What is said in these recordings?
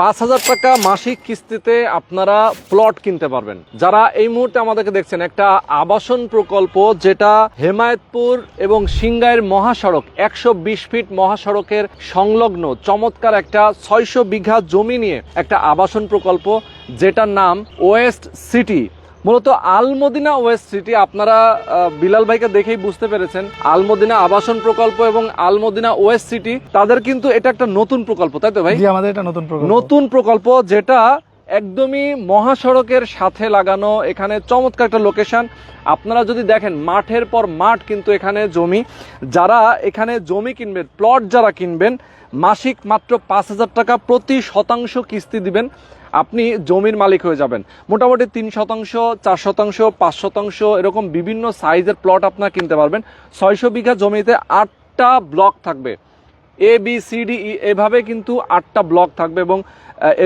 পাঁচ হাজার টাকা মাসিক কিস্তিতে আপনারা প্লট কিনতে পারবেন। যারা এই মুহূর্তে আমাদেরকে দেখছেন, একটা আবাসন প্রকল্প যেটা হেমায়তপুর এবং সিংগাইয়ের মহাসড়ক, একশো বিশ ফিট মহাসড়কের সংলগ্ন, চমৎকার একটা ছয়শো বিঘা জমি নিয়ে একটা আবাসন প্রকল্প, যেটার নাম ওয়েস্ট সিটি। মূলত আলমদিনা ওয়েস্ট সিটি আপনারা বিলাল ভাইকে দেখেই বুঝতে পেরেছেন আলমদিনা আবাসন প্রকল্প এবং আলমদিনা ওয়েস্ট সিটি তাদের কিন্তু এটা একটা নতুন প্রকল্প তাই তো ভাই? আমাদের এটা নতুন প্রকল্প। নতুন প্রকল্প যেটা একদমই মহাসড়কের সাথে লাগানো এখানে চমৎকার একটা লোকেশন আপনারা যদি দেখেন মাঠের পর মাঠ কিন্তু এখানে জমি। যারা এখানে জমি কিনবেন প্লট যারা কিনবেন মাসিক মাত্র পাঁচ হাজার টাকা প্রতি শতাংশ কিস্তি দিবেন। আপনি জমির মালিক হয়ে যাবেন। মোটামুটি তিন শতাংশ, চার শতাংশ, পাঁচ শতাংশ এরকম বিভিন্ন সাইজের প্লট আপনারা কিনতে পারবেন। ছয়শো বিঘা জমিতে আটটা ব্লক থাকবে। A B C D E এভাবে কিন্তু আটটা ব্লক থাকবে এবং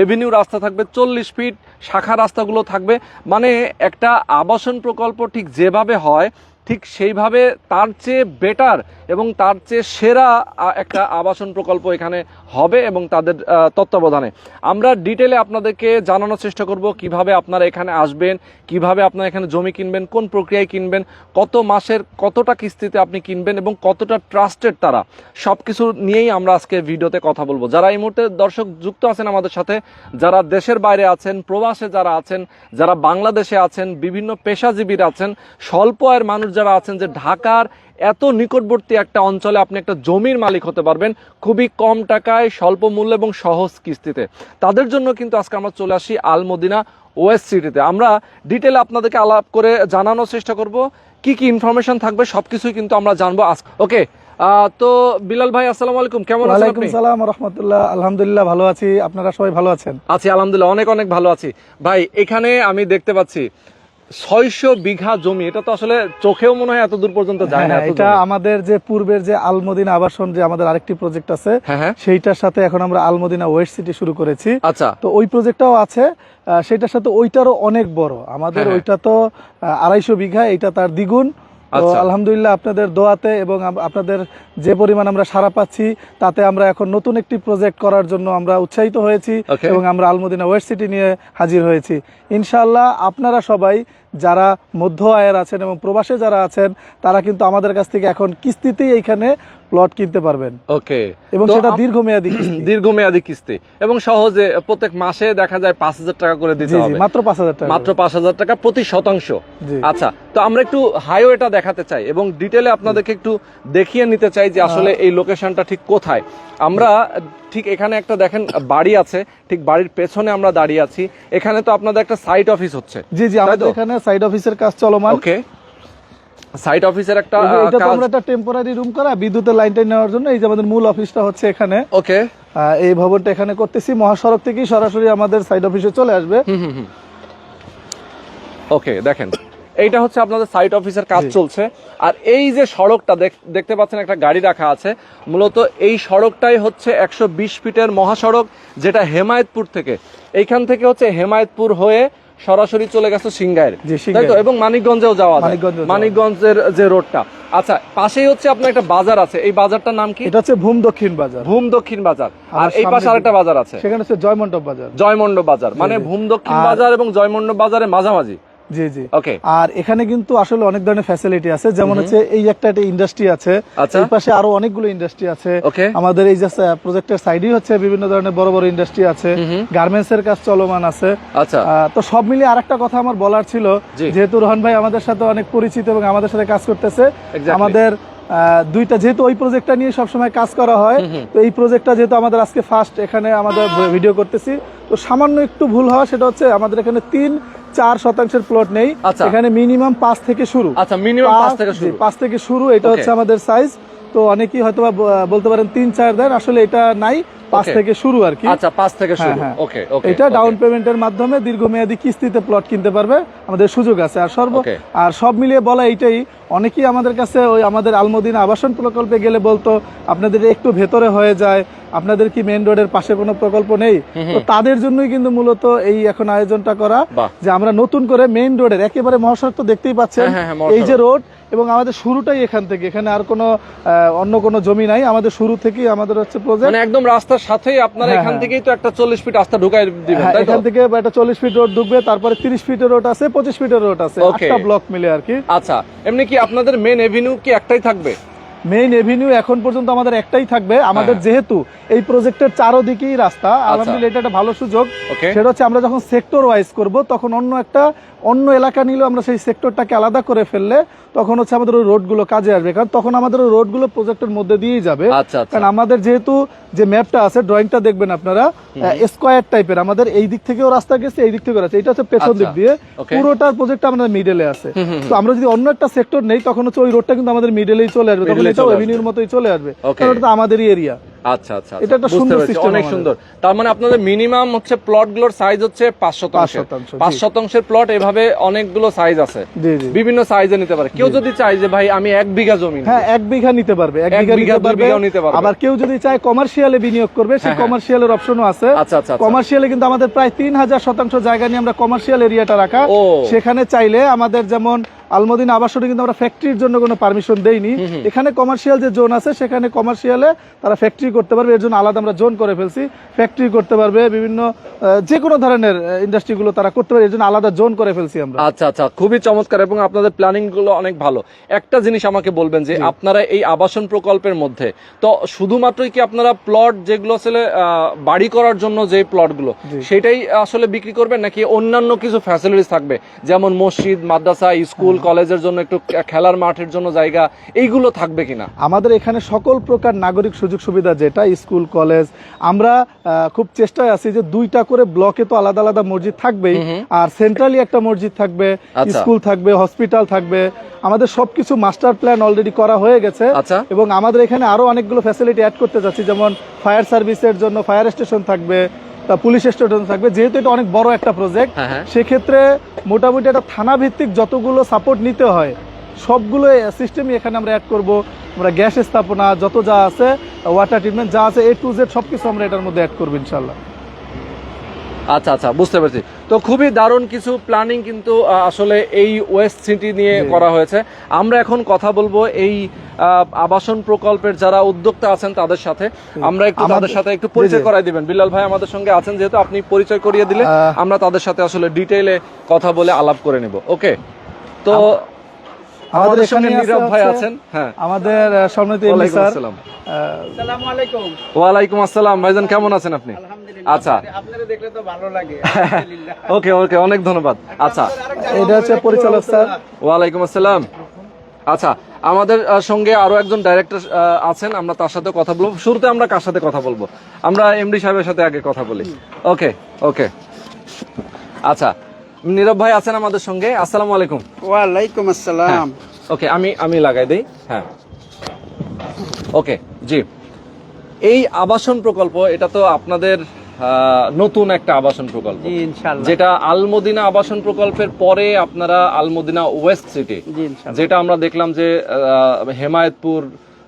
এভিনিউ রাস্তা থাকবে, চল্লিশ ফিট শাখা রাস্তাগুলো থাকবে। মানে একটা আবাসন প্রকল্প ঠিক যেভাবে হয় ঠিক সেইভাবে তার চেয়ে বেটার এবং তার চেয়ে সেরা একটা আবাসন প্রকল্প এখানে হবে এবং তাদের তত্ত্বাবধানে। আমরা ডিটেলে আপনাদেরকে জানানোর চেষ্টা করব কীভাবে আপনারা এখানে আসবেন কীভাবে আপনার এখানে জমি কিনবেন, কোন প্রক্রিয়ায় কিনবেন, কত মাসের, কতটা কিস্তিতে আপনি কিনবেন এবং কতটা ট্রাস্টেড তারা সব কিছু নিয়েই আমরা আজকে ভিডিওতে কথা বলব। যারা এই মুহূর্তে দর্শক যুক্ত আছেন আমাদের সাথে, যারা দেশের বাইরে আছেন, প্রবাসে যারা আছেন, যারা বাংলাদেশে আছেন, বিভিন্ন পেশাজীবীরা আছেন, স্বল্প আয়ের মানুষ যারা আছেন যে ঢাকার এত নিকটবর্তী একটা অঞ্চলে আপনি একটা জমির মালিক হতে পারবেন খুবই কম টাকায়, স্বল্প মূল্য এবং সহজ কিস্তিতে। তাদের জন্য কিন্তু আজকে আমরা চলে আসি আলমদিনা ওয়েস্ট সিটিতে আমরা ডিটেলে আপনাদেরকে আলাপ করে জানানোর চেষ্টা করব। কি কি ইনফরমেশন থাকবে সবকিছুই কিন্তু আমরা জানব আজ। ওকে তো বিলাল ভাই আসসালামু আলাইকুম। কেমন আছেন আপনি? সালাম রহমতুল্লাহ আলহামদুলিল্লাহ ভালো আছি। আপনারা সবাই ভালো আছেন? আছি আলহামদুলিল্লাহ অনেক অনেক ভালো আছি। ভাই এখানে আমি দেখতে পাচ্ছি ছয়শো বিঘা জমি এটা তো আসলে চোখেও মনে হয় এত দূর পর্যন্ত যায় না হ্যাঁ, এটা আমাদের যে পূর্বের যে আলমদিনা আবাসন যে আমাদের আরেকটি প্রজেক্ট আছে হ্যাঁ হ্যাঁ। সেইটার সাথে এখন আমরা আলমদিনা ওয়েস্ট সিটি শুরু করেছি। আচ্ছা। তো ওই প্রজেক্টটাও আছে সেটার সাথে ওইটারও অনেক বড়। আমাদের হ্যাঁ, হ্যাঁ। ওইটা তো আড়াইশো বিঘা এটা তার দ্বিগুণ। তো আচ্ছা। আলহামদুলিল্লাহ আপনাদের দোয়াতে এবং আপনাদের যে পরিমাণ আমরা সারা পাচ্ছি তাতে আমরা এখন নতুন একটি প্রজেক্ট করার জন্য আমরা উৎসাহিত হয়েছি এবং আমরা আলমদিনা ওয়েস্ট সিটি নিয়ে হাজির হয়েছি। ইনশাল্লাহ আপনারা সবাই যারা মধ্য আয়ের আছেন এবং প্রবাসে যারা আছেন তারা কিন্তু আমাদের কাছ থেকে এখন কিস্তিতেই এইখানে প্লট কিনতে পারবেন। ওকে। এবং সেটা দীর্ঘমেয়াদী। দীর্ঘমেয়াদী কিস্তি। এবং সহজে প্রত্যেক মাসে দেখা যায় পাঁচ হাজার টাকা করে দিতে হবে। মাত্র পাঁচ হাজার টাকা মাত্র পাঁচ হাজার টাকা প্রতি শতাংশ। আচ্ছা তো আমরা একটু হাইওয়েটা দেখাতে চাই এবং ডিটেলে আপনাদেরকে একটু দেখিয়ে নিতে চাই যে আসলে এই লোকেশনটা ঠিক কোথায়। আমরা ঠিক এখানে একটা দেখেন বাড়ি আছে ঠিক বাড়ির পেছনে আমরা দাঁড়িয়ে আছি। এখানে তো আপনাদের একটা সাইট অফিস হচ্ছে। জি জি আমাদের এখানে সাইড অফিসের কাজ চলমান। ওকে সাইট অফিসের একটা এটা তো আমরা একটা টেম্পোরারি রুম করা বিদ্যুতের লাইনটা নেওয়ার জন্য। এই যে আমাদের মূল অফিসটা হচ্ছে এখানে। ওকে এই ভবনটা এখানে করতেছি। মহাসড়ক থেকেই সরাসরি আমাদের সাইড অফিসে চলে আসবে। ওকে দেখেন। এইটা হচ্ছে আপনাদের সাইট অফিসের কাজ চলছে। আর এই যে সড়কটা দেখ- দেখতে পাচ্ছেন একটা গাড়ি রাখা আছে। মূলত এই সড়কটাই হচ্ছে একশো বিশ ফিটের মহাসড়ক যেটা হেমায়তপুর থেকে। এইখান থেকে হচ্ছে হেমায়তপুর হয়ে সরাসরি চলে গেছে সিংগায়ের তাই তো? এবং মানিকগঞ্জেও যাওয়া যায়। মানিকগঞ্জের যে রোডটা। আচ্ছা পাশেই হচ্ছে আপনার একটা বাজার আছে। এই বাজারটার নাম কি? এটা হচ্ছে ভূম দক্ষিণ বাজার। ভূম দক্ষিণ বাজার। আর এই পাশে আরেকটা বাজার আছে। সেখানে হচ্ছে জয়মন্ডপ বাজার। জয়মন্ডপ বাজার। মানে ভূম দক্ষিণ বাজার এবং জয়মন্ডপ বাজারের মাঝামাঝি। জি জি। ওকে আর এখানে কিন্তু আসলে অনেক ধরনের ফ্যাসিলিটি আছে। যেমন হচ্ছে এই একটা একটা ইন্ডাস্ট্রি আছে। আচ্ছা। এই পাশে আরও অনেকগুলো ইন্ডাস্ট্রি আছে। আমাদের এই যে প্রজেক্টের সাইডেই হচ্ছে বিভিন্ন ধরনের বড় বড় ইন্ডাস্ট্রি আছে। গার্মেন্টস এর কাজ চলমান আছে। আচ্ছা। তো সব মিলিয়ে আরেকটা কথা আমার বলার ছিল। যেহেতু রোহন ভাই আমাদের সাথে অনেক পরিচিত এবং আমাদের সাথে কাজ করতেছে আমাদের দুইটা যেহেতু ওই প্রজেক্টটা নিয়ে সবসময় কাজ করা হয় তো এই প্রজেক্টটা যেহেতু আমাদের আজকে ফার্স্ট এখানে আমাদের ভিডিও করতেছি তো সামান্য একটু ভুল হওয়া সেটা হচ্ছে আমাদের এখানে তিন চার শতাংশের প্লট নেই। আচ্ছা। এখানে মিনিমাম পাঁচ থেকে শুরু। আচ্ছা মিনিমাম পাঁচ থেকে শুরু। পাঁচ থেকে শুরু এটা হচ্ছে আমাদের সাইজ তো অনেকেই হয়তো বলতে পারেন তিন চার দেন আসলে এটা নাই পাঁচ থেকে শুরু আর কি। আচ্ছা পাঁচ থেকে হ্যাঁ, শুরু। হ্যাঁ। ওকে এটা ডাউন পেমেন্টের মাধ্যমে দীর্ঘমেয়াদী কিস্তিতে প্লট কিনতে পারবে আমাদের সুযোগ আছে। আর সর্ব আর সব মিলিয়ে বলা এইটাই অনেকেই আমাদের কাছে ওই আমাদের আলমদিনা আবাসন প্রকল্পে গেলে বলতো আপনাদের একটু ভেতরে হয়ে যায় আপনাদের কি মেন রোডের পাশে কোনো প্রকল্প নেই? তো তাদের জন্যই কিন্তু মূলত এই এখন আয়োজনটা করা যে আমরা নতুন করে মেইন রোডের একেবারে মহাসড়ক তো দেখতেই পাচ্ছেন হ্যাঁ, হ্যাঁ। এই যে রোড এবং আমাদের শুরুটাই এখান থেকে। এখানে আর কোনো অন্য কোনো জমি নাই। আমাদের শুরু থেকেই আমাদের হচ্ছে প্রজেক্ট মানে একদম রাস্তার সাথেই আপনারা হ্যাঁ, এখান হ্যাঁ। থেকেই তো একটা চল্লিশ ফিট রাস্তা ঢুকাই দিবেন হ্যাঁ তাই তো? এখান থেকে একটা চল্লিশ ফিট রোড ঢুকবে তারপরে তিরিশ ফিটের রোড আছে পঁচিশ ফিটের রোড আছে. আটটা ব্লক মিলে আর কি। আচ্ছা এমনি কি আপনাদের মেন এভিনিউ কি একটাই থাকবে? মেইন এভিনিউ এখন পর্যন্ত আমাদের একটাই থাকবে। আমাদের হ্যাঁ। যেহেতু এই প্রজেক্টের চারোদিকেই রাস্তা আলহামদুলিল্লাহ এটা একটা ভালো সুযোগ। সেটা হচ্ছে আমরা যখন সেক্টর ওয়াইজ করব তখন অন্য একটা অন্য এলাকা নিলেও আমরা সেই সেক্টরটাকে আলাদা করে ফেললে তখন হচ্ছে আমাদের ওই রোডগুলো কাজে আসবে। কারণ তখন আমাদের ওই রোডগুলো প্রজেক্টের মধ্যে দিয়েই যাবে। আচ্ছা আচ্ছা। কারণ আমাদের যেহেতু যে ম্যাপটা আছে ড্রয়িংটা দেখবেন আপনারা স্কোয়ার টাইপের আমাদের এই দিক থেকেও রাস্তা গেছে এই দিক থেকেও আছে এটা হচ্ছে পেছন দিক আচ্ছা, দিয়ে. পুরোটার প্রজেক্ট আমাদের মিডলে আছে। তো আমরা যদি অন্য একটা সেক্টর নেই তখন হচ্ছে ওই রোডটা কিন্তু আমাদের মিডলেই চলে আসবে। এটাও এভিনিউর মতই চলে আসবে। কারণ ওটা তো আমাদেরই এরিয়া আচ্ছা আচ্ছা এটা একটা সুন্দর পেরেছি, অনেক সুন্দর। তার মানে আপনাদের মিনিমাম হচ্ছে প্লট সাইজ হচ্ছে পাঁচ শতাংশ শতাংশ, শতাংশের প্লট এভাবে অনেকগুলো সাইজ আছে। জি জি। বিভিন্ন সাইজে নিতে পারে। কেউ যদি চায় যে ভাই আমি এক বিঘা জমি হ্যাঁ এক বিঘা নিতে পারবে বিঘা বিঘা, নিতে পারবে। নিতে পারবে। আবার কেউ যদি চায় কমার্শিয়ালে বিনিয়োগ করবে সেই হ্যাঁ, হ্যাঁ। কমার্শিয়ালের অপশনও আছে। আচ্ছা আচ্ছা আচ্ছা। কমার্শিয়ালে কিন্তু আমাদের প্রায় তিন হাজার শতাংশ জায়গা নিয়ে আমরা কমার্শিয়াল এরিয়াটা রাখা। সেখানে চাইলে আমাদের যেমন আলমদিন আবাসনে কিন্তু আমরা ফ্যাক্টরির জন্য কোনো পারমিশন দেইনি। এখানে কমার্শিয়াল যে জোন আছে সেখানে কমার্শিয়ালে তারা ফ্যাক্টরি করতে পারবে। এর জন্য আলাদা আমরা জোন করে ফেলছি। ফ্যাক্টরি করতে পারবে বিভিন্ন যে কোনো ধরনের ইন্ডাস্ট্রিগুলো তারা করতে পারবে। এর জন্য আলাদা জোন করে ফেলছি আমরা। আচ্ছা আচ্ছা। খুবই চমৎকার এবং আপনাদের প্ল্যানিংগুলো অনেক ভালো। একটা জিনিস আমাকে বলবেন যে আপনারা এই আবাসন প্রকল্পের মধ্যে তো শুধুমাত্রই কি আপনারা প্লট যেগুলো আসলে বাড়ি করার জন্য যে প্লটগুলো সেটাই আসলে বিক্রি করবেন? নাকি অন্যান্য কিছু ফ্যাসিলিটিস থাকবে? যেমন মসজিদ মাদ্রাসা স্কুল কলেজের জন্য একটু খেলার মাঠের জন্য জায়গা এইগুলো থাকবে কিনা? আমাদের এখানে সকল প্রকার নাগরিক সুযোগ সুবিধা যেটা স্কুল কলেজ আমরা খুব চেষ্টায় আছি যে দুইটা করে ব্লকে তো আলাদা আলাদা মসজিদ থাকবেই। আর সেন্ট্রালি একটা মসজিদ থাকবে আচ্ছা। স্কুল থাকবে হসপিটাল থাকবে। আমাদের সবকিছু মাস্টার প্ল্যান অলরেডি করা হয়ে গেছে। আচ্ছা। এবং আমাদের এখানে আরও অনেকগুলো ফ্যাসিলিটি অ্যাড করতে যাচ্ছি যেমন ফায়ার সার্ভিসের জন্য ফায়ার স্টেশন থাকবে পুলিশ স্টেশন থাকবে। যেহেতু এটা অনেক বড় একটা প্রজেক্ট হ্যাঁ, হ্যাঁ। সেক্ষেত্রে মোটামুটি একটা থানা ভিত্তিক যতগুলো সাপোর্ট নিতে হয় সবগুলো সিস্টেমই এখানে আমরা অ্যাড করব। আমরা গ্যাস স্থাপনা যত যা আছে ওয়াটার ট্রিটমেন্ট যা আছে এ টু জেড সব কিছু আমরা এটার মধ্যে অ্যাড করব ইনশাল্লাহ আচ্ছা আচ্ছা বুঝতে পেরেছি। তো খুবই দারুণ কিছু প্ল্যানিং কিন্তু আসলে এই ওয়েস্ট সিটি নিয়ে করা হয়েছে। আমরা এখন কথা বলব এই আবাসন প্রকল্পের যারা উদ্যোক্তা আছেন তাদের সাথে। আমরা একটু তাদের সাথে একটু পরিচয় করাই দিবেন। বিলাল ভাই আমাদের সঙ্গে আছেন যেহেতু আপনি পরিচয় করিয়ে দিলে আমরা তাদের সাথে আসলে ডিটেইলে কথা বলে আলাপ করে নেব। ওকে তো আমাদের সঙ্গে নীরব ভাই আছেন হ্যাঁ। আমাদের সম্মানিত এমডি স্যার। আসসালাম। আহ, আসসালামু আলাইকুম। আসসালাম। ভাইজান কেমন আছেন আপনি? আচ্ছা। আপনারা দেখলে তো ভালো লাগে। ওকে ওকে অনেক ধন্যবাদ। আচ্ছা। এটা হচ্ছে পরিচালক স্যার। ওয়ালাইকুম আসসালাম। আচ্ছা আমাদের সঙ্গে আরও একজন ডাইরেক্টর আছেন। আমরা তার সাথে কথা বলব। শুরুতে আমরা কার সাথে কথা বলব? আমরা এমডি সাহেবের সাথে আগে কথা বলি। ওকে ওকে। আচ্ছা নীরব ভাই আছেন আমাদের সঙ্গে। আসসালামু আলাইকুম। ওয়ালাইকুম আসসালাম। ওকে আমি আমি লাগাই দেই। হ্যাঁ। ওকে জি। এই আবাসন প্রকল্প এটা তো আপনাদের নতুন একটা আবাসন প্রকল্প। যেটা আলমদিনা আবাসন প্রকল্পের পরে আপনারা আলমদিনা ওয়েস্ট সিটি যেটা আমরা দেখলাম যে হেমায়েতপুর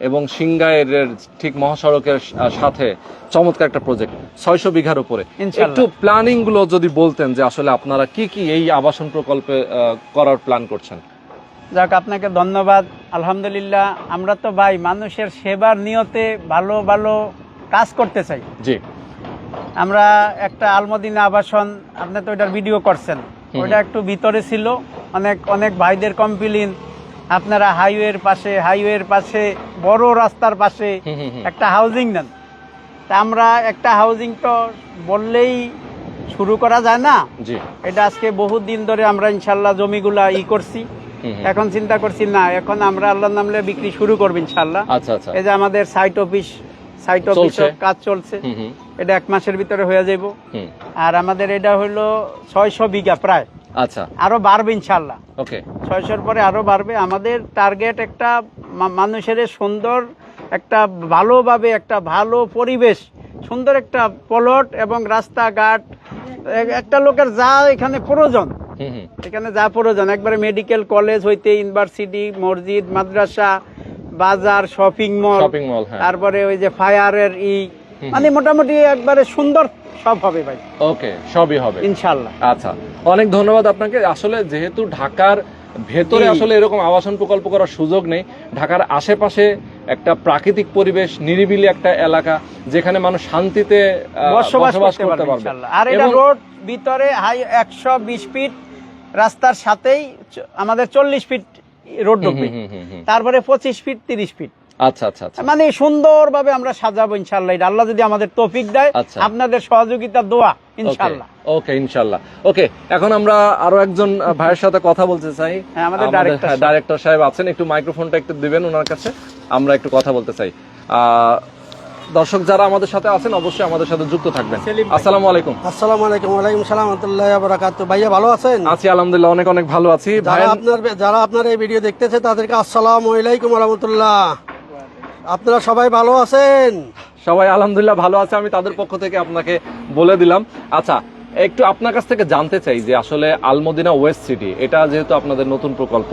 এবং সিংগাইরের ঠিক মহাসড়কের সাথে চমৎকার একটা প্রজেক্ট ছয়শো বিঘার উপরে। একটু প্ল্যানিংগুলো যদি বলতেন যে আসলে আপনারা কি কি এই আবাসন প্রকল্পে করার প্ল্যান করছেন? যাক আপনাকে ধন্যবাদ। আলহামদুলিল্লাহ আমরা তো ভাই মানুষের সেবার নিয়তে ভালো ভালো কাজ করতে চাই। জি। আমরা একটা আলমদিনা আবাসন আপনি তো ওইটার ভিডিও করছেন। ওইটা একটু ভিতরে ছিল। অনেক অনেক ভাইদের কমপ্লেন আপনারা হাইওয়ের পাশে হাইওয়ের পাশে বড় রাস্তার পাশে। একটা হাউজিং নেন। তা আমরা একটা হাউজিং তো বললেই শুরু করা যায় না? এটা আজকে বহুত দিন ধরে আমরা ইনশাল্লাহ জমিগুলা ই করছি। এখন চিন্তা করছি না এখন আমরা আল্লাহর নামলে বিক্রি শুরু করব ইনশাল্লাহ। আচ্ছা আচ্ছা। এই যে আমাদের সাইট অফিস সাইট অফিস কাজ চলছে। এটা এক মাসের ভিতরে হয়ে যাব আর আমাদের এটা হলো ছয়শো বিঘা প্রায়। আচ্ছা। আরও বাড়বে ইনশাল্লাহ ওকে। ছয়শোর পরে আরও বাড়বে। আমাদের টার্গেট একটা মানুষের সুন্দর একটা ভালোভাবে একটা ভালো পরিবেশ সুন্দর একটা প্লট এবং রাস্তাঘাট একটা লোকের যা এখানে প্রয়োজন। এখানে যা প্রয়োজন। একবারে মেডিকেল কলেজ হইতে ইউনিভার্সিটি মসজিদ মাদ্রাসা বাজার শপিং মল শপিং মল হ্যাঁ। তারপরে ওই যে ফায়ারের ই। মানে মোটামুটি একবারে সুন্দর সব হবে ভাই। ওকে সবই হবে। ইনশাল্লাহ আচ্ছা। অনেক ধন্যবাদ আপনাকে। আসলে যেহেতু ঢাকার ভেতরে আসলে এরকম আবাসন প্রকল্প করার সুযোগ নেই ঢাকার আশেপাশে একটা প্রাকৃতিক পরিবেশ নিরিবিলি একটা এলাকা যেখানে মানুষ শান্তিতে বসবাস করতে পারবে আর এটা রোড ভিতরে হাই একশো বিশ ফিট রাস্তার সাথেই আমাদের চল্লিশ ফিট রোড ঢুকবে। তারপরে পঁচিশ ফিট তিরিশ ফিট। আচ্ছা আচ্ছা আচ্ছা। মানে সুন্দরভাবে আমরা সাজাবো ইনশাল্লাহ এটা আল্লাহ যদি আমাদের তৌফিক দেয়। আপনাদের সহযোগিতা দোয়া ইনশাল্লাহ ওকে ইনশাল্লাহ ওকে এখন আমরা আরও একজন ভাইয়ের সাথে কথা বলতে চাই। হ্যাঁ, আমাদের ডাইরেক্টর সাহেব। আছেন। একটু মাইক্রোফোনটা একটু দিবেন ওনার কাছে। আমরা একটু কথা বলতে চাই। দর্শক যারা আমাদের সাথে আছেন অবশ্যই আমাদের সাথে যুক্ত থাকবেন। আসসালামু আলাইকুম। আসসালামু আলাইকুম সালাম বারাকাত ভাইয়া ভালো আছেন? আছি আলহামদুলিল্লাহ অনেক অনেক ভালো আছি। ভাই যারা আপনার যারা আপনার এই ভিডিও দেখতেছে তাদেরকে আসসালামু আলাইকুম রহমতুল্লাহ। আপনারা সবাই ভালো আছেন? সবাই আলহামদুলিল্লাহ ভালো আছে আমি তাদের পক্ষ থেকে আপনাকে বলে দিলাম। আচ্ছা একটু আপনার কাছ থেকে জানতে চাই যে আসলে আলমদিনা ওয়েস্ট সিটি এটা যেহেতু আপনাদের নতুন প্রকল্প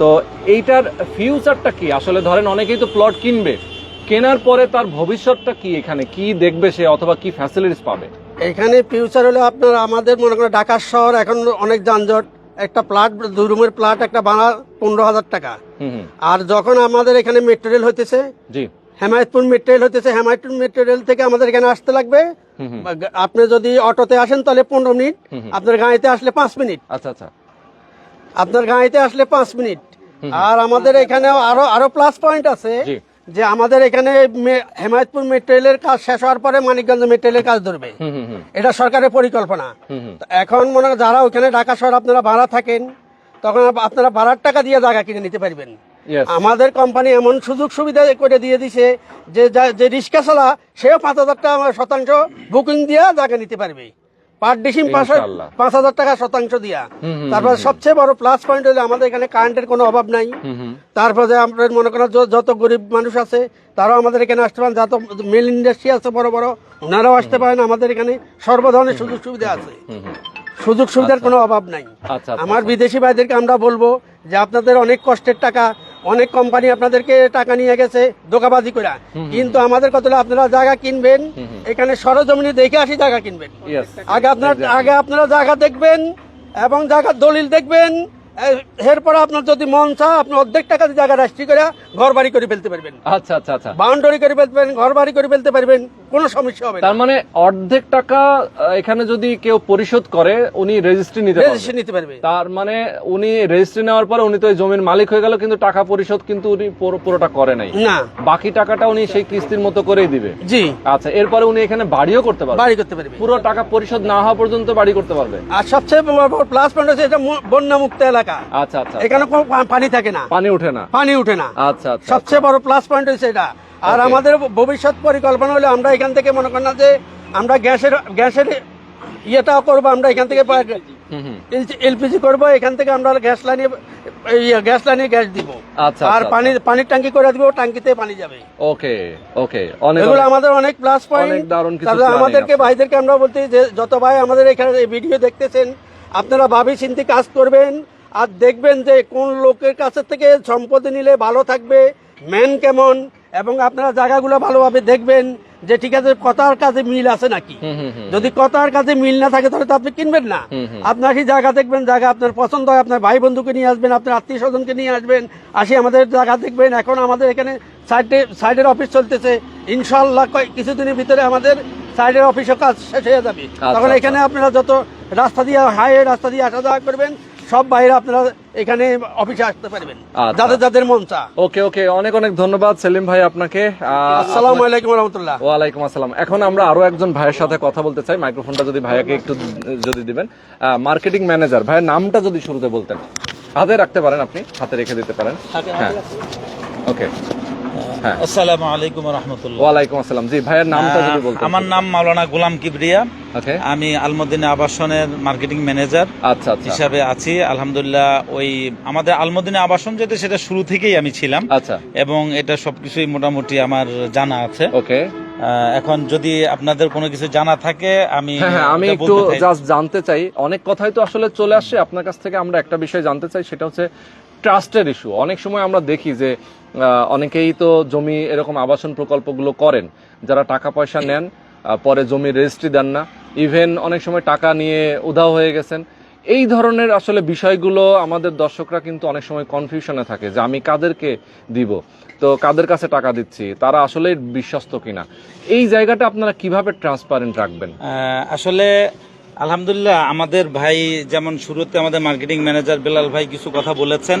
তো এইটার ফিউচারটা কি? আসলে ধরেন অনেকেই তো প্লট কিনবে কেনার পরে তার ভবিষ্যৎটা কি এখানে? কি দেখবে সে অথবা কি ফ্যাসিলিটিস পাবে? এখানে ফিউচার হলো আপনার আমাদের মনে করেন ঢাকার শহর এখন অনেক যানজট। একটা প্লাট দুই রুমের প্লাট একটা ভাড়া পনেরো হাজার টাকা। আর যখন আমাদের এখানে মেট্রো রেল হইতেছে হেমায়তপুর মেট্রো রেল হইতেছে হেমায়তপুর মেট্রো রেল থেকে আমাদের এখানে আসতে লাগবে। আপনি যদি অটোতে আসেন তাহলে পনেরো মিনিট। আপনার গাড়িতে আসলে পাঁচ মিনিট। আচ্ছা আচ্ছা। আপনার গাড়িতে আসলে পাঁচ মিনিট। আর আমাদের এখানে আরও আরও প্লাস পয়েন্ট আছে। যে আমাদের এখানে হেমায়তপুর মেট্রো রেলের কাজ শেষ হওয়ার পরে মানিকগঞ্জ মেট্রো রেলের কাজ ধরবে। এটা সরকারের পরিকল্পনা। এখন মনে হয় যারা ওখানে ঢাকা শহর আপনারা ভাড়া থাকেন তখন আপনারা ভাড়ার টাকা দিয়ে জায়গা কিনে নিতে পারবেন। আমাদের কোম্পানি এমন সুযোগ সুবিধা করে দিয়ে দিছে যে যে রিক্সা চালা সেও পাঁচ হাজার টাকা শতাংশ বুকিং দিয়ে জায়গা নিতে পারবে। পার ডিসিম পাঁচ হাজার টাকা শতাংশ দিয়া। তারপর সবচেয়ে বড় প্লাস পয়েন্ট হলো আমাদের এখানে কারেন্টের কোনো অভাব নাই। তারপরে আপনার মনে করেন যত গরিব মানুষ আছে তারাও আমাদের এখানে আসতে পারেন। যত মিল ইন্ডাস্ট্রি আছে বড় বড় ওনারাও আসতে পারেন। আমাদের এখানে সর্ব ধরনের সুযোগ সুবিধা আছে। সুযোগ সুবিধার কোনো অভাব নাই। আচ্ছা আচ্ছা আমার বিদেশি ভাইদেরকে আমরা বলব যে আপনাদের অনেক কষ্টের টাকা অনেক কোম্পানি আপনাদেরকে টাকা নিয়ে গেছে দোকাবাজি করে কিন্তু আমাদের কত আপনারা জায়গা কিনবেন এখানে সরজমিনে দেখে আসি জায়গা কিনবেন। আগে আপনার আগে আপনারা জায়গা দেখবেন এবং জায়গার দলিল দেখবেন এরপর আপনার যদি মন চায় আপনি অর্ধেক টাকা দিয়ে জায়গা রাষ্ট্রি করে ঘর বাড়ি করে ফেলতে পারবেন। আচ্ছা আচ্ছা আচ্ছা। বাউন্ডারি করে ফেলতে পারবেন ঘর বাড়ি করে ফেলতে পারবেন। কোনো সমস্যা হবে তার মানে অর্ধেক টাকা এখানে যদি কেউ পরিশোধ করে উনি রেজিস্ট্রি নিতে রেজিস্ট্রি নিতে পারবে। তার মানে উনি রেজিস্ট্রি নেওয়ার পরে উনি তো জমির মালিক হয়ে গেল কিন্তু টাকা পরিশোধ কিন্তু উনি পুরোটা করে নাই। না। বাকি টাকাটা উনি সেই কিস্তির মতো করেই দিবে। জি। আচ্ছা এরপরে উনি এখানে বাড়িও করতে পারবে। বাড়ি করতে পারবে। পুরো টাকা পরিশোধ না হওয়া পর্যন্ত বাড়ি করতে পারবে। আর সবচেয়ে প্লাস পয়েন্ট হচ্ছে এটা বন্যা মুক্ত এলাকা। আচ্ছা আচ্ছা। এখানে কোনো পানি থাকে না। পানি ওঠে না। পানি উঠে না। আচ্ছা আচ্ছা সবচেয়ে বড় প্লাস পয়েন্ট হচ্ছে এটা। আর আমাদের ভবিষ্যৎ পরিকল্পনা হলে আমরা এখান থেকে মনে করেন না যে আমরা গ্যাসের গ্যাসের ইয়েটাও করব আমরা এখান থেকে এলপিজি করব এখান থেকে আমরা গ্যাস লাইনে গ্যাস লাইনে গ্যাস দিব। আচ্ছা আর আচ্ছা, পানি পানির ট্যাঙ্কি করে দিব ট্যাঙ্কিতে পানি যাবে। ওকে ওকে অনেক এগুলো আমাদের অনেক প্লাস পয়েন্ট তারপরে আমাদেরকে ভাইদেরকে আমরা বলতে যে যত ভাই আমাদের এখানে ভিডিও দেখতেছেন আপনারা ভাবি চিন্তি কাজ করবেন আর দেখবেন যে কোন লোকের কাছে থেকে সম্পত্তি নিলে ভালো থাকবে ম্যান কেমন এবং আপনারা জায়গাগুলো ভালোভাবে দেখবেন যে ঠিক আছে কথার কাজে মিল আছে নাকি? যদি কথার কাজে মিল না থাকে তাহলে তো আপনি কিনবেন না। আপনার কি জায়গা দেখবেন জায়গা আপনার পছন্দ হয় আপনার ভাই বন্ধুকে নিয়ে আসবেন আপনার আত্মীয় স্বজনকে নিয়ে আসবেন আসি আমাদের জায়গা দেখবেন। এখন আমাদের এখানে সাইডে সাইডের অফিস চলতেছে। ইনশাল্লাহ কয়েক- কিছুদিনের ভিতরে আমাদের সাইডের অফিসও কাজ শেষ হয়ে যাবে। তখন আচ্ছা। এখানে আপনারা যত রাস্তা দিয়ে হাইওয়ে রাস্তা দিয়ে আসা যাওয়া করবেন সব বাইরে আপনারা এখানে অফিসে আসতে পারবেন। আচ্ছা। যাদের যাদের মন চা। ওকে ওকে অনেক অনেক ধন্যবাদ সেলিম ভাই আপনাকে। আসসালামু আলাইকুম রহমতুল্লাহ। ওয়ালাইকুম আসসালাম। এখন আমরা আরও একজন ভাইয়ের সাথে কথা বলতে চাই। মাইক্রোফোনটা যদি ভাইয়াকে একটু যদি দিবেন। মার্কেটিং ম্যানেজার ভাইয়ের নামটা যদি শুরুতে বলতেন। হাতে রাখতে পারেন আপনি হাতে রেখে দিতে পারেন। হ্যাঁ। ওকে আসসালামু আলাইকুম রহমতুল্লাহ। ওয়ালাইকুম আসসালাম। জি ভাইয়ের নামটা যদি বলতেন। আমার নাম মাওলানা গোলাম কিবরিয়া। আমি আলমদিনা আবাসনের মার্কেটিং ম্যানেজার আচ্ছা আচ্ছা। হিসাবে আছি। আলহামদুলিল্লাহ ওই আমাদের আলমদিনা আবাসন যেটা সেটা শুরু থেকেই আমি ছিলাম। আচ্ছা। এবং এটা সবকিছুই মোটামুটি আমার জানা আছে। ওকে। এখন যদি আপনাদের কোনো কিছু জানা থাকে আমি হ্যাঁ হ্যাঁ আমি একটু জাস্ট জানতে চাই। অনেক কথাই তো আসলে চলে আসছে আপনার কাছ থেকে আমরা একটা বিষয় জানতে চাই সেটা হচ্ছে ট্রাস্টের ইস্যু অনেক সময় আমরা দেখি যে অনেকেই তো জমি এরকম আবাসন প্রকল্পগুলো করেন, যারা টাকা পয়সা নেন পরে জমি রেজিস্ট্রি দেন না। ইভেন অনেক সময় টাকা নিয়ে উধাও হয়ে গেছেন। এই ধরনের আসলে বিষয়গুলো আমাদের দর্শকরা কিন্তু অনেক সময় কনফিউশনে থাকে যে আমি কাদেরকে দিব? তো কাদের কাছে টাকা দিচ্ছি? তারা আসলে বিশ্বস্ত কিনা? এই জায়গাটা আপনারা কীভাবে ট্রান্সপারেন্ট রাখবেন? আসলে আলহামদুলিল্লাহ আমাদের ভাই যেমন শুরুতে আমাদের মার্কেটিং ম্যানেজার বেলাল ভাই কিছু কথা বলেছেন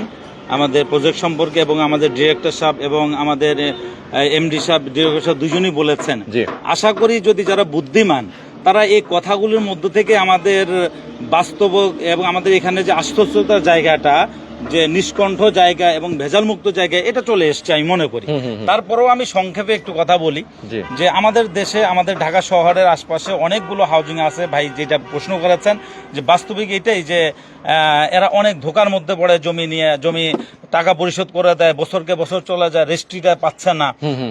আমাদের প্রজেক্ট সম্পর্কে এবং আমাদের ডিরেক্টর সাহেব এবং আমাদের এমডি সাহেব ডিরেক্টর সাহেব দুজনই বলেছেন। আশা করি যদি যারা বুদ্ধিমান তারা এই কথাগুলোর মধ্য থেকে আমাদের বাস্তব এবং আমাদের এখানে যে আশ্বস্ততার জায়গাটা যে নিষ্কণ্ঠ জায়গা এবং ভেজালমুক্ত জায়গা এটা চলে এসছে আমি মনে করি। তারপরেও আমি সংক্ষেপে একটু কথা বলি যে আমাদের দেশে আমাদের ঢাকা শহরের আশপাশে অনেকগুলো হাউজিং আছে। ভাই যেটা প্রশ্ন করেছেন যে বাস্তবিক এটাই যে এরা অনেক ধোকার মধ্যে পড়ে জমি নিয়ে জমি টাকা পরিশোধ করে দেয় বছরকে বছর চলে যায় রেস্ট্রিটা পাচ্ছে না।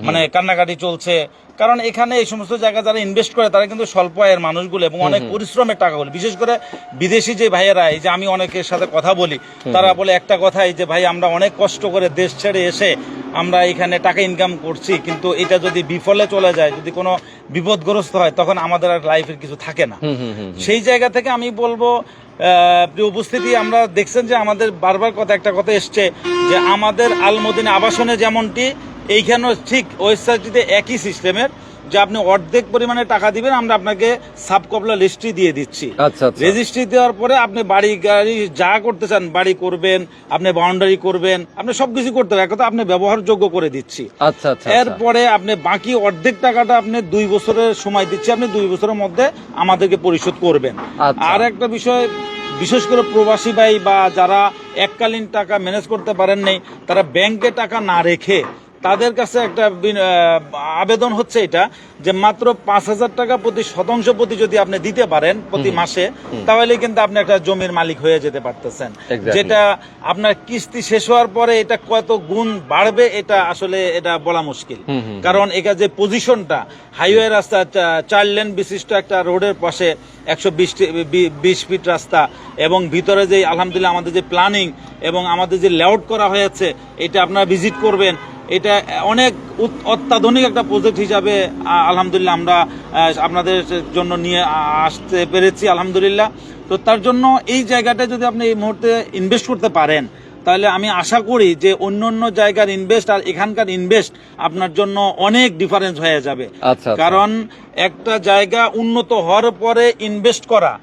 মানে কান্নাকাটি চলছে। কারণ এখানে এই সমস্ত জায়গা যারা ইনভেস্ট করে তারা কিন্তু স্বল্প আয়ের মানুষগুলো এবং অনেক পরিশ্রমের টাকাগুলো। বিশেষ করে বিদেশি যে ভাইয়েরা এই যে আমি অনেকের সাথে কথা বলি তারা বলে একটা কথাই যে ভাই আমরা অনেক কষ্ট করে দেশ ছেড়ে এসে আমরা এখানে টাকা ইনকাম করছি কিন্তু এটা যদি বিফলে চলে যায় যদি কোনো বিপদগ্রস্ত হয় তখন আমাদের আর লাইফের কিছু থাকে না। সেই জায়গা থেকে আমি বলব উপস্থিতি আমরা দেখছেন যে আমাদের বারবার কথা একটা কথা এসছে যে আমাদের আলমদিন আবাসনে যেমনটি এইখানেও ঠিক ওয়েবসাইটটিতে একই সিস্টেমের যে আপনি অর্ধেক পরিমাণে টাকা দিবেন আমরা আপনাকে সাবকপলা লিস্ট্রি দিয়ে দিচ্ছি। আচ্ছা আচ্ছা। রেজিস্ট্রি দেওয়ার পরে আপনি বাড়ি গাড়ি যা করতে চান বাড়ি করবেন আপনি বাউন্ডারি করবেন আপনি সবকিছু করতে হবে। কথা আপনি ব্যবহারযোগ্য করে দিচ্ছি। আচ্ছা আচ্ছা আচ্ছা। এরপরে আপনি বাকি অর্ধেক টাকাটা আপনি দুই বছরের সময় দিচ্ছি আপনি দুই বছরের মধ্যে আমাদেরকে পরিশোধ করবেন। আচ্ছা। আর একটা বিষয় বিশেষ করে প্রবাসী ভাই বা যারা এককালীন টাকা ম্যানেজ করতে পারেন নাই তারা ব্যাংকে টাকা না রেখে তাদের কাছে একটা আবেদন হচ্ছে এটা যে মাত্র পাঁচ হাজার টাকা প্রতি শতাংশ প্রতি যদি আপনি দিতে পারেন প্রতি মাসে তাহলে কিন্তু আপনি একটা জমির মালিক হয়ে যেতে পারতেছেন। যেটা আপনার কিস্তি শেষ হওয়ার পরে এটা কত গুণ বাড়বে এটা আসলে এটা বলা মুশকিল। কারণ এটা যে পজিশনটা হাইওয়ে রাস্তা চার লেন বিশিষ্ট একটা রোডের পাশে একশো বিশ ফিট রাস্তা এবং ভিতরে যে আলহামদুলিল্লাহ আমাদের যে প্ল্যানিং এবং আমাদের যে লেআউট করা হয়েছে এটা আপনারা ভিজিট করবেন। এটা অনেক অত্যাধুনিক একটা প্রজেক্ট হিসাবে আলহামদুলিল্লাহ আমরা আপনাদের জন্য নিয়ে আসতে পেরেছি আলহামদুলিল্লাহ। তো তার জন্য এই জায়গাটা যদি আপনি এই মুহূর্তে ইনভেস্ট করতে পারেন তাহলে আমি আশা করি যে অন্য অন্য জায়গার ইনভেস্ট আর এখানকার ইনভেস্ট আপনার জন্য অনেক ডিফারেন্স হয়ে যাবে। আচ্ছা, আচ্ছা। কারণ একটা জায়গা উন্নত হওয়ার পরে ইনভেস্ট করা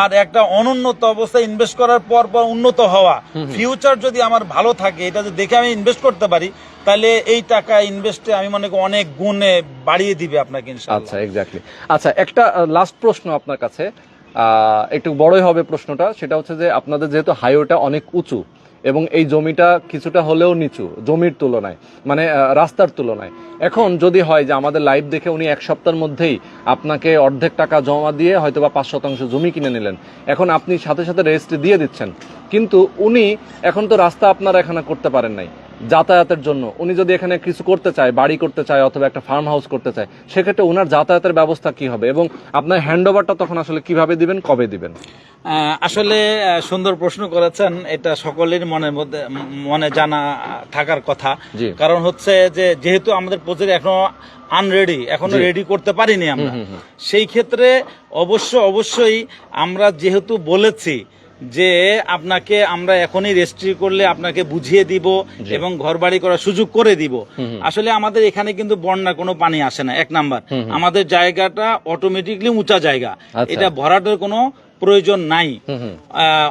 আর একটা অনুন্নত অবস্থায় ইনভেস্ট করার পর পর উন্নত হওয়া। ফিউচার যদি আমার ভালো থাকে এটা যদি দেখে আমি ইনভেস্ট করতে পারি তাহলে এই টাকা ইনভেস্টে আমি মনে করি অনেক গুণে বাড়িয়ে দিবে আপনাকে আচ্ছা এক্স্যাক্টলি আচ্ছা একটা লাস্ট প্রশ্ন আপনার কাছে। একটু বড়ই হবে প্রশ্নটা, সেটা হচ্ছে যে আপনাদের যেহেতু হাইওয়েটা অনেক উঁচু এবং এই জমিটা কিছুটা হলেও নিচু, জমির তুলনায় মানে রাস্তার তুলনায়। এখন যদি হয় যে আমাদের লাইভ দেখে উনি এক সপ্তাহের মধ্যেই আপনাকে অর্ধেক টাকা জমা দিয়ে হয়তো বা পাঁচ শতাংশ জমি কিনে নিলেন, এখন আপনি সাথে সাথে রেজিস্ট্রি দিয়ে দিচ্ছেন। কিন্তু উনি এখন তো রাস্তা আপনারা এখানে করতে পারেন নাই। যাতায়াতের জন্য। উনি যদি এখানে কিছু করতে চায় বাড়ি করতে চায় অথবা একটা ফার্ম হাউস করতে চায় সেক্ষেত্রে ওনার যাতায়াতের ব্যবস্থা কি হবে এবং আপনার হ্যান্ড ওভারটা তখন আসলে কীভাবে দিবেন কবে দিবেন? আসলে সুন্দর প্রশ্ন করেছেন এটা সকলের মনের মধ্যে মনে জানা থাকার কথা। কারণ হচ্ছে যে যেহেতু আমাদের প্রজেক্ট এখনও আনরেডি এখনও রেডি করতে পারিনি আমরা। সেই ক্ষেত্রে অবশ্য অবশ্যই আমরা যেহেতু বলেছি যে আপনাকে আমরা এখনই রেজিস্ট্রি করলে আপনাকে বুঝিয়ে দিব এবং ঘর বাড়ি করার সুযোগ করে দিব। আসলে আমাদের এখানে কিন্তু বন্যার কোনো পানি আসে না এক নাম্বার। আমাদের জায়গাটা অটোমেটিকলি উঁচা জায়গা আচ্ছা। এটা ভরাটের কোনো প্রয়োজন নাই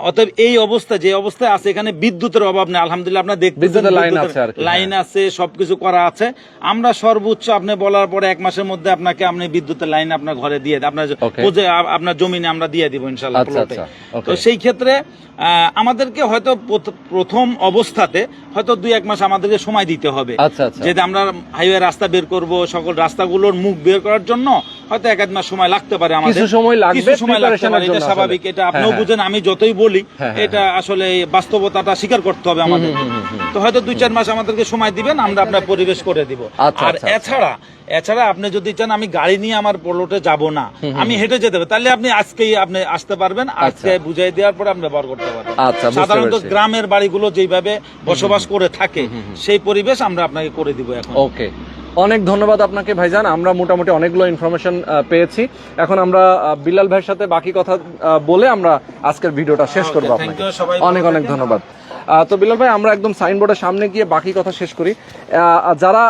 অতএব এই অবস্থা যে অবস্থায় আছে এখানে বিদ্যুতের অভাব নেই আলহামদুলিল্লাহ আপনার দেখতে লাইন আছে লাইন। আছে সবকিছু করা আছে আমরা সর্বোচ্চ আপনি বলার পরে এক মাসের মধ্যে আপনাকে আপনি বিদ্যুতের লাইন আপনার ঘরে দিয়ে। আপনার আপনার জমিনে আমরা দিয়ে দিব ইনশাল্লাহ আচ্ছা। আচ্ছা. তো সেই ক্ষেত্রে আমাদেরকে হয়তো প্রথম অবস্থাতে হয়তো দুই এক মাস আমাদেরকে সময় দিতে হবে। আচ্ছা, আচ্ছা। আমরা হাইওয়ে রাস্তা বের করব সকল রাস্তাগুলোর মুখ বের করার জন্য হয়তো এক আধ মাস সময় লাগতে পারে আমাদের। কিছু সময় লাগবে সময় লাগতে পারে এটা স্বাভাবিক এটা আপনিও হ্যাঁ, বুঝেন আমি যতই বলি হ্যাঁ, হ্যাঁ, এটা আসলে বাস্তবতাটা স্বীকার করতে হবে আমাদের। তো হয়তো দুই চার মাস আমাদেরকে সময় দিবেন আমরা আপনার পরিবেশ করে দিব। আচ্ছা, আর এছাড়া এছাড়া আপনি যদি চান আমি গাড়ি নিয়ে আমার পোলোটে যাব না। আমি হেঁটে যেতে হবে তাহলে আপনি আজকেই আপনি আসতে পারবেন। আজকে বুঝাই দেওয়ার পরে আপনি ব্যবহার করতে পারবেন। আচ্ছা, সাধারণত গ্রামের বাড়িগুলো যেভাবে বসবাস করে থাকে সেই পরিবেশ আমরা আপনাকে করে দিব এখন। ওকে। অনেক ধন্যবাদ আপনাকে ভাইজান। আমরা মোটামুটি অনেকগুলো ইনফরমেশন পেয়েছি। এখন আমরা বিলাল ভাইয়ের সাথে বাকি কথা বলে আমরা আজকের ভিডিওটা শেষ করব আপনাকে। অনেক অনেক ধন্যবাদ। তো বিলাল ভাই, আমরা একদম সাইনবোর্ডের সামনে গিয়ে বাকি কথা শেষ করি। যারা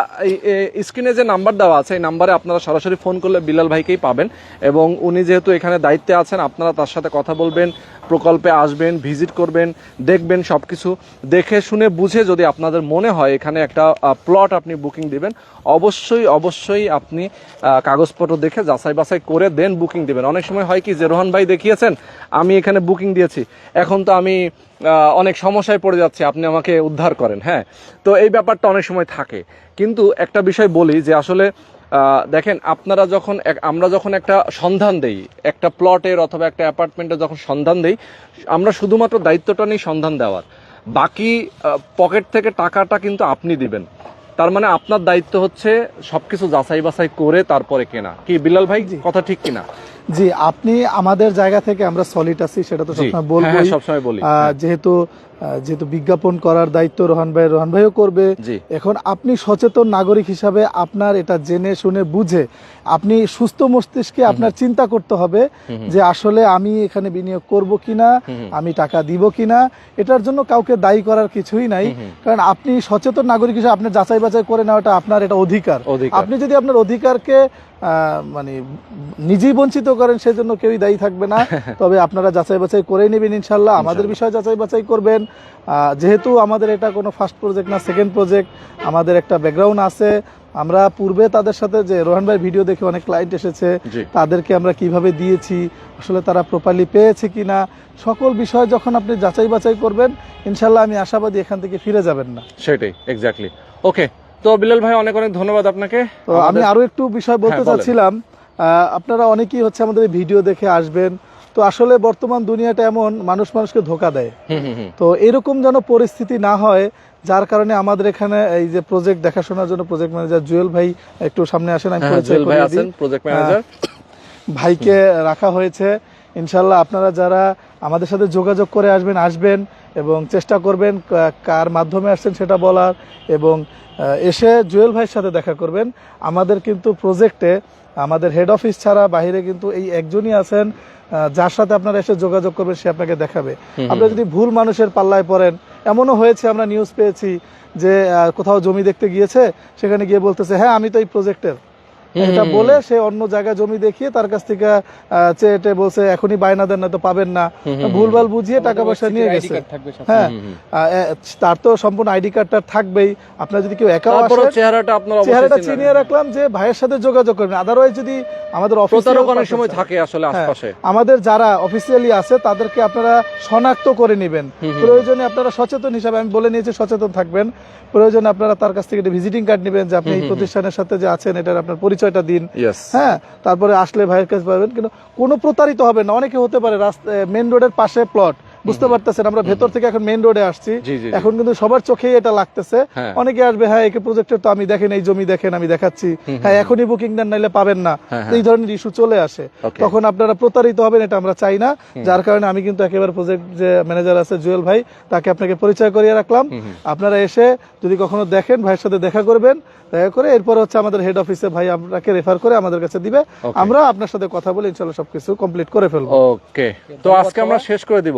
স্ক্রিনে যে নাম্বার দেওয়া আছে, এই নাম্বারে আপনারা সরাসরি ফোন করলে বিলাল ভাইকেই পাবেন এবং উনি যেহেতু এখানে দায়িত্বে আছেন, আপনারা তার সাথে কথা বলবেন, প্রকল্পে আসবেন ভিজিট করবেন, দেখবেন সব কিছু দেখে শুনে বুঝে যদি আপনাদের মনে হয় এখানে একটা প্লট আপনি বুকিং দিবেন, অবশ্যই অবশ্যই আপনি কাগজপত্র দেখে যাচাই বাছাই করে দেন বুকিং দিবেন। অনেক সময় হয় কি, যে রোহান ভাই দেখিয়েছেন, আমি এখানে বুকিং দিয়েছি। এখন তো আমি অনেক সমস্যায় পড়ে যাচ্ছে আপনি আমাকে উদ্ধার করেন হ্যাঁ? তো এই ব্যাপারটা অনেক সময় থাকে। কিন্তু একটা বিষয় বলি যে আসলে দেখেন আপনারা যখন আমরা যখন একটা সন্ধান দেই একটা প্লটের অথবা একটা অ্যাপার্টমেন্টে যখন সন্ধান দেই আমরা শুধুমাত্র দায়িত্বটা নিই সন্ধান দেওয়ার। বাকি পকেট থেকে টাকাটা কিন্তু আপনি দিবেন। তার মানে আপনার দায়িত্ব হচ্ছে সবকিছু যাচাই বাছাই করে তারপরে কেনা। কি বিলাল ভাই? কথা ঠিক কিনা? জি আপনি আমাদের জায়গা থেকে আমরা সলিড আছি সেটা তো সবসময় হ্যাঁ, বলব হ্যাঁ, সবসময় বলি। যেহেতু যেহেতু বিজ্ঞাপন করার দায়িত্ব রোহান ভাই রোহান ভাইও করবে। এখন আপনি সচেতন নাগরিক হিসাবে আপনার এটা জেনে শুনে বুঝে আপনি সুস্থ মস্তিষ্কে আপনার চিন্তা করতে হবে যে আসলে আমি এখানে বিনিয়োগ করব কিনা আমি টাকা দিব কিনা এটার জন্য কাউকে দায়ী করার কিছুই নাই। কারণ আপনি সচেতন নাগরিক হিসেবে আপনার যাচাই বাছাই করে নেওয়াটা আপনার এটা অধিকার। আপনি যদি আপনার অধিকারকে আহ, মানে নিজেই বঞ্চিত করেন সেজন্য কেউই দায়ী থাকবে না। তবে আপনারা যাচাই বাছাই করে নেবেন ইনশাল্লাহ। আমাদের বিষয়ে যাচাই বাছাই করবেন। যেহেতু আমাদের এটা কোনো ফার্স্ট প্রজেক্ট না সেকেন্ড প্রজেক্ট আমাদের একটা ব্যাকগ্রাউন্ড আছে। আমরা পূর্বে তাদের সাথে যে রোহান ভাই ভিডিও দেখে অনেক ক্লায়েন্ট এসেছে তাদেরকে আমরা কীভাবে দিয়েছি আসলে তারা প্রপারলি পেয়েছে কিনা সকল বিষয় যখন আপনি যাচাই বাছাই করবেন ইনশাল্লাহ আমি আশাবাদী এখান থেকে ফিরে যাবেন না। সেটাই এক্স্যাক্টলি ওকে তো বিলাল ভাই অনেক অনেক ধন্যবাদ আপনাকে। তো আমি আমাদের- আরও একটু বিষয় বলতে হ্যাঁ, চাচ্ছিলাম আহ, আপনারা অনেকেই হচ্ছে আমাদের ভিডিও দেখে আসবেন তো আসলে বর্তমান দুনিয়াটা এমন মানুষ মানুষকে ধোকা দেয়। তো এরকম যেন পরিস্থিতি না হয় যার কারণে আমাদের এখানে এই যে প্রজেক্ট দেখাশোনার জন্য প্রজেক্ট ম্যানেজার জুয়েল ভাই একটু সামনে আসেন আমি হ্যাঁ, পরিচয় দিই। প্রজেক্ট ম্যানেজার ভাইকে রাখা হয়েছে। ইনশাল্লাহ আপনারা যারা আমাদের সাথে যোগাযোগ করে আসবেন আসবেন এবং চেষ্টা করবেন কার মাধ্যমে আসছেন সেটা বলার এবং এসে জুয়েল ভাইয়ের সাথে দেখা করবেন। আমাদের কিন্তু প্রজেক্টে আমাদের হেড অফিস ছাড়া বাইরে কিন্তু এই একজনই আছেন। যার সাথে আপনারা এসে যোগাযোগ করবেন সে আপনাকে দেখাবে। আপনারা যদি ভুল মানুষের পাল্লায় পড়েন এমনও হয়েছে আমরা নিউজ পেয়েছি যে আহ, কোথাও জমি দেখতে গিয়েছে সেখানে গিয়ে বলতেছে হ্যাঁ আমি তো এই প্রজেক্টের এটা বলে সে অন্য জায়গায় জমি দেখিয়ে তার কাছ থেকে চেয়ে বলছে এখনই বায়না দেন না। তো পাবেন না ভুলভাল বুঝিয়ে টাকা পয়সা নিয়ে গেছে। হ্যাঁ। তার তো সম্পূর্ণ আইডি কার্ডটা থাকবেই। আপনার যদি কেউ আসেন চেহারাটা আপনার চেহারাটা চিনিয়ে রাখলাম যে ভাইয়ের সাথে যোগাযোগ করবেন। আদারওয়াইজ যদি আমাদের অনেক সময় থাকে আসলে হ্যাঁ, আশপাশে। আমাদের যারা অফিসিয়ালি আছে তাদেরকে আপনারা শনাক্ত করে নেবেন। প্রয়োজনে আপনারা সচেতন হিসাবে আমি বলে নিয়েছি সচেতন থাকবেন। প্রয়োজনে আপনারা তার কাছ থেকে ভিজিটিং কার্ড নেবেন যে আপনি এই প্রতিষ্ঠানের সাথে যে আছেন এটার আপনার পরিচয়টা দিন। হ্যাঁ তারপরে আসলে ভাইয়ের কাছে পাবেন কিন্তু কোনো প্রতারিত হবে না। অনেকে হতে পারে রাস্তা মেন রোডের পাশে প্লট বুঝতে পারতেছেন আমরা ভেতর থেকে এখন মেন রোডে আসছি। এখন কিন্তু সবার চোখেই এটা লাগতেছে। হ্যাঁ। অনেকে আসবে হ্যাঁ একে প্রজেক্টের তো আমি দেখেন এই জমি দেখেন আমি দেখাচ্ছি। হ্যাঁ এখনই বুকিং দেন নাইলে পাবেন না। হ্যাঁ, এই ধরনের ইস্যু চলে আসে। তখন আপনারা প্রতারিত হবেন এটা আমরা চাই না। যার কারণে আমি কিন্তু একেবারে প্রজেক্ট যে ম্যানেজার আছে জুয়েল ভাই তাকে আপনাকে পরিচয় করিয়ে রাখলাম। আপনারা এসে যদি কখনো দেখেন ভাইয়ের সাথে দেখা করবেন দেখা করে এরপরে হচ্ছে আমাদের হেড অফিসে ভাই আপনাকে রেফার করে আমাদের কাছে দিবে। আমরা আপনার সাথে কথা বলে ইনশাল্লাহ সবকিছু কমপ্লিট করে ফেলব। ওকে তো আজকে আমরা শেষ করে দিব।